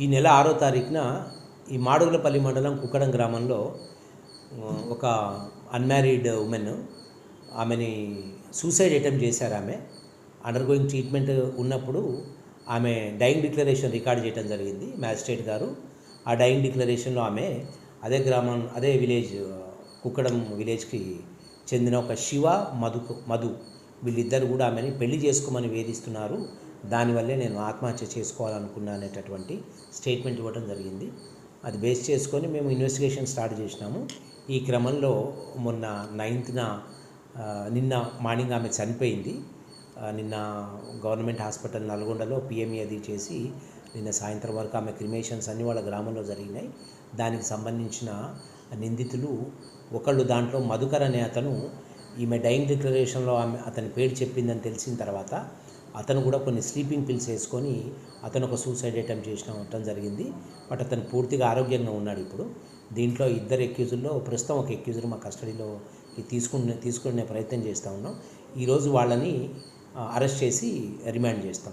ఈ నెల ఆరో తారీఖున ఈ మాడుగులపల్లి మండలం కుక్కడం గ్రామంలో ఒక అన్మ్యారీడ్ ఉమెన్ ఆమెని సూసైడ్ అటెంప్ట్ చేశారు ఆమె. అండర్గోయింగ్ ట్రీట్మెంట్ ఉన్నప్పుడు ఆమె డైయింగ్ డిక్లరేషన్ రికార్డ్ చేయడం జరిగింది మ్యాజిస్ట్రేట్ గారు. ఆ డైయింగ్ డిక్లరేషన్లో ఆమె అదే గ్రామం అదే విలేజ్ కుక్కడం విలేజ్కి చెందిన ఒక శివ మధు మధు. వీళ్ళిద్దరు కూడా ఆమెని పెళ్ళి చేసుకోమని వేధిస్తున్నారు. దానివల్లే నేను ఆత్మహత్య చేసుకోవాలనుకున్నా అనేటటువంటి స్టేట్మెంట్ ఇవ్వడం జరిగింది. అది బేస్ చేసుకొని మేము ఇన్వెస్టిగేషన్ స్టార్ట్ చేసినాము. ఈ క్రమంలో మొన్న నైన్త్న నిన్న మార్నింగ్ ఆమె చనిపోయింది. నిన్న గవర్నమెంట్ హాస్పిటల్ నల్గొండలో పిఎంఈ అది చేసి నిన్న సాయంత్రం వరకు ఆమె క్రిమేషన్స్ అన్నీ వాళ్ళ గ్రామంలో జరిగినాయి. దానికి సంబంధించిన నిందితులు ఒకళ్ళు దాంట్లో మధుకర్ అనే అతను ఈమె డైయింగ్ డిక్లరేషన్లో ఆమె అతని పేరు చెప్పిందని తెలిసిన తర్వాత అతను కూడా కొన్ని స్లీపింగ్ పిల్స్ వేసుకొని అతను ఒక సూసైడ్ అటెంప్ట్ చేసిన జరిగింది. బట్ అతను పూర్తిగా ఆరోగ్యంగా ఉన్నాడు ఇప్పుడు. దీంట్లో ఇద్దరు ఎక్యూజుల్లో ప్రస్తుతం ఒక ఎక్యూజర్ మా కస్టడీలో తీసుకునే తీసుకునే ప్రయత్నం చేస్తూ ఉన్నాం. ఈరోజు వాళ్ళని అరెస్ట్ చేసి రిమాండ్ చేస్తాం.